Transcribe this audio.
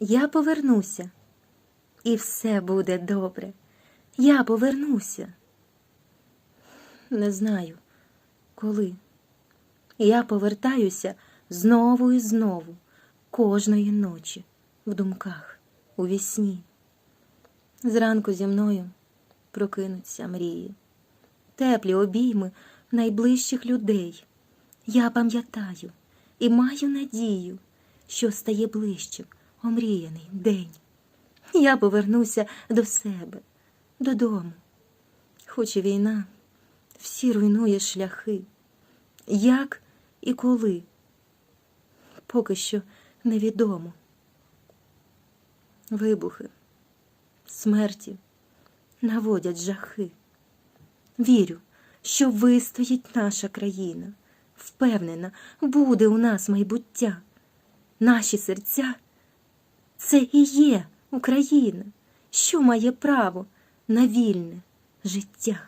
Я повернуся, і все буде добре. Я повернуся. Не знаю, коли. Я повертаюся знову і знову, кожної ночі, в думках, у вісні. Зранку зі мною прокинуться мрії, теплі обійми найближчих людей. Я пам'ятаю і маю надію, що стає ближчим омріяний день. Я повернуся до себе, додому. Хоч і війна всі руйнує шляхи. Як і коли? Поки що невідомо. Вибухи, смерті наводять жахи. Вірю, що вистоїть наша країна. Впевнена, буде у нас майбуття. Наші серця це і є Україна, що має право на вільне життя.